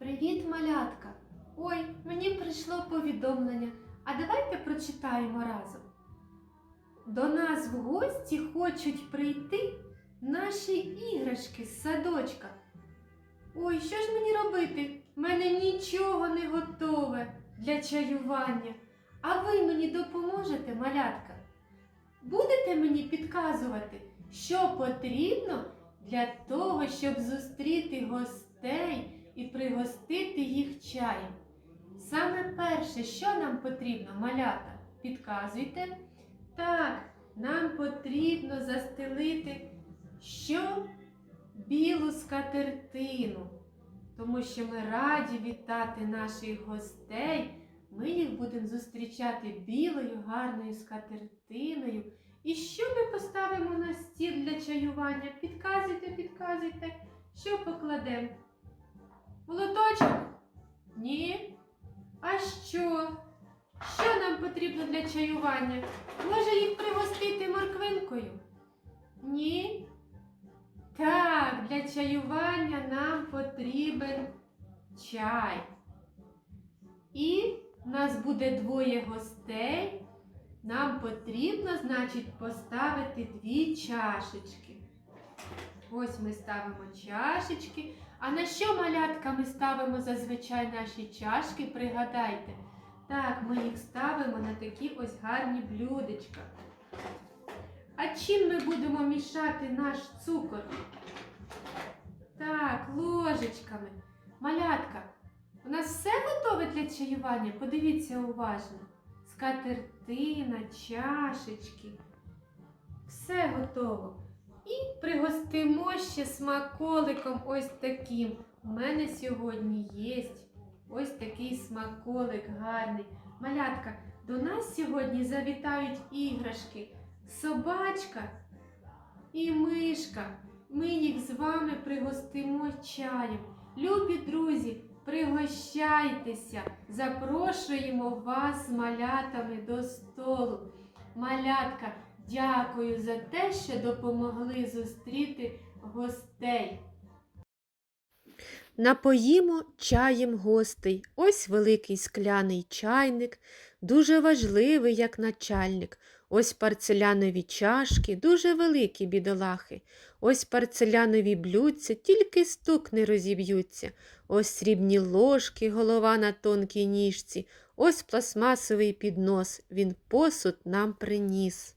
Привіт, малятка! Ой, мені прийшло повідомлення. А давайте прочитаємо разом. До нас в гості хочуть прийти наші іграшки з садочка. Ой, що ж мені робити? В мене нічого не готове для чаювання. А ви мені допоможете, малятка? Будете мені підказувати, що потрібно для того, щоб зустріти гостей і пригостити їх чаєм. Саме перше, що нам потрібно, малята, підказуйте. Так, нам потрібно застелити що? Білу скатертину, тому що ми раді вітати наших гостей. Ми їх будемо зустрічати білою гарною скатертиною. І що ми поставимо на стіл для чаювання? Підказуйте, підказуйте, що покладемо? Молоточок? Ні. А що? Що нам потрібно для чаювання? Може їх пригостити морквинкою? Ні. Так, для чаювання нам потрібен чай. І в нас буде двоє гостей. Нам потрібно, значить, поставити дві чашечки. Ось ми ставимо чашечки. А на що малятка ми ставимо зазвичай наші чашки? Пригадайте. Так, ми їх ставимо на такі ось гарні блюдечка. А чим ми будемо мішати наш цукор? Так, ложечками. Малятка, у нас все готове для чаювання? Подивіться уважно. Скатертина, чашечки. Все готово. Пригостимо ще смаколиком ось таким. У мене сьогодні є ось такий смаколик гарний. Малятка, до нас сьогодні завітають іграшки. Собачка і мишка. Ми їх з вами пригостимо чаєм. Любі друзі, пригощайтеся, запрошуємо вас з малятами до столу. Малятка, дякую за те, що допомогли зустріти гостей. Напоїмо чаєм гостей. Ось великий скляний чайник, дуже важливий, як начальник. Ось парцелянові чашки, дуже великі бідолахи. Ось парцелянові блюдця, тільки стук не розіб'ються. Ось срібні ложки, голова на тонкій ніжці. Ось пластмасовий піднос, він посуд нам приніс.